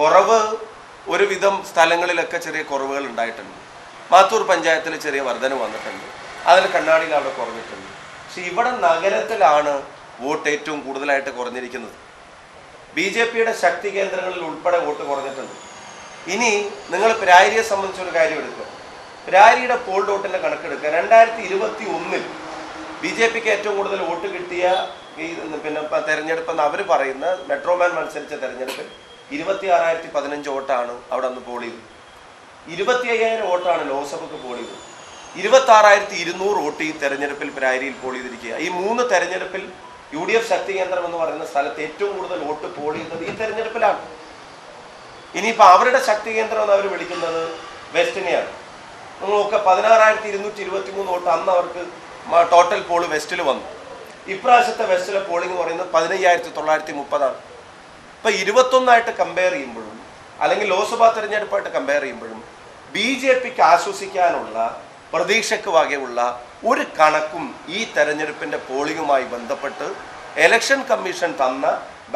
കുറവ് ഒരുവിധം സ്ഥലങ്ങളിലൊക്കെ ചെറിയ കുറവുകൾ ഉണ്ടായിട്ടുണ്ട്. മാത്തൂർ പഞ്ചായത്തിൽ ചെറിയ വർധന വന്നിട്ടുണ്ട്. അതിൽ കണ്ണാടിയിൽ അവിടെ കുറഞ്ഞിട്ടുണ്ട്. പക്ഷെ ഇവിടെ നഗരത്തിലാണ് വോട്ട് ഏറ്റവും കൂടുതലായിട്ട് കുറഞ്ഞിരിക്കുന്നത്. ബി ജെ പിയുടെ ശക്തി കേന്ദ്രങ്ങളിൽ ഉൾപ്പെടെ വോട്ട് കുറഞ്ഞിട്ടുണ്ട്. ഇനി നിങ്ങൾ പിരാരിയെ സംബന്ധിച്ചൊരു കാര്യം എടുക്കുക. പിരാരിയുടെ പോൾ ഡോട്ടിന്റെ കണക്കെടുക്കുക. രണ്ടായിരത്തി ഇരുപത്തി ഒന്നിൽ ബി ജെ പിക്ക് ഏറ്റവും കൂടുതൽ വോട്ട് കിട്ടിയ ഈ പിന്നെ ഇപ്പം തെരഞ്ഞെടുപ്പ് എന്ന് അവർ പറയുന്ന മെട്രോമാൻ മത്സരിച്ച തെരഞ്ഞെടുപ്പിൽ ഇരുപത്തി ആറായിരത്തി പതിനഞ്ച് വോട്ടാണ് അവിടെ അന്ന് പോൾ ഇരുപത്തി അയ്യായിരം വോട്ടാണ് ലോക്സഭക്ക് പോൾ ഇരുപത്തി ആറായിരത്തി ഇരുന്നൂറ് വോട്ട് ഈ തെരഞ്ഞെടുപ്പിൽ പ്രായരിയിൽ പോൾ ചെയ്തിരിക്കുക ഈ മൂന്ന് തെരഞ്ഞെടുപ്പിൽ യു ഡി എഫ് ശക്തി കേന്ദ്രം എന്ന് പറയുന്ന സ്ഥലത്ത് ഏറ്റവും കൂടുതൽ വോട്ട് പോൾ ചെയ്തത് ഈ തെരഞ്ഞെടുപ്പിലാണ്. ഇനിയിപ്പോൾ അവരുടെ ശക്തി കേന്ദ്രം എന്ന് അവർ വിളിക്കുന്നത് വെസ്റ്റിനെയാണ്. നിങ്ങളൊക്കെ പതിനാറായിരത്തി ഇരുന്നൂറ്റി ഇരുപത്തി മൂന്ന് വോട്ട് അന്ന് അവർക്ക് ടോട്ടൽ പോൾ വെസ്റ്റിൽ വന്നു. ഇപ്രാവശ്യത്തെ വെസ്റ്റിലെ പോളിംഗ് എന്ന് പറയുന്നത് പതിനയ്യായിരത്തി തൊള്ളായിരത്തി മുപ്പതാണ് ഇപ്പം ഇരുപത്തൊന്നായിട്ട് കമ്പയർ ചെയ്യുമ്പോഴും അല്ലെങ്കിൽ ലോക്സഭാ തെരഞ്ഞെടുപ്പായിട്ട് കമ്പയർ ചെയ്യുമ്പോഴും ബി ജെ പിക്ക് ആശ്വസിക്കാനുള്ള പ്രതീക്ഷയ്ക്ക് വകയുള്ള ഒരു കണക്കും ഈ തെരഞ്ഞെടുപ്പിന്റെ പോളിംഗുമായി ബന്ധപ്പെട്ട് എലക്ഷൻ കമ്മീഷൻ തന്ന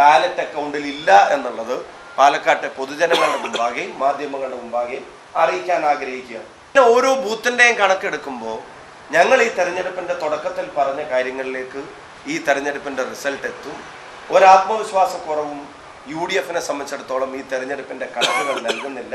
ബാലറ്റ് അക്കൗണ്ടിൽ ഇല്ല എന്നുള്ളത് പാലക്കാട്ടെ പൊതുജനങ്ങളുടെ മുമ്പാകെയും മാധ്യമങ്ങളുടെ മുമ്പാകെയും അറിയിക്കാൻ ആഗ്രഹിക്കുകയാണ്. പിന്നെ ഓരോ ബൂത്തിന്റെയും കണക്കെടുക്കുമ്പോൾ ഞങ്ങൾ ഈ തെരഞ്ഞെടുപ്പിന്റെ തുടക്കത്തിൽ പറഞ്ഞ കാര്യങ്ങളിലേക്ക് ഈ തെരഞ്ഞെടുപ്പിന്റെ റിസൾട്ട് എത്തും. ഒരാത്മവിശ്വാസക്കുറവും യു ഡി എഫിനെ സംബന്ധിച്ചിടത്തോളം ഈ തെരഞ്ഞെടുപ്പിന്റെ കണക്കുകൾ നൽകുന്നില്ല.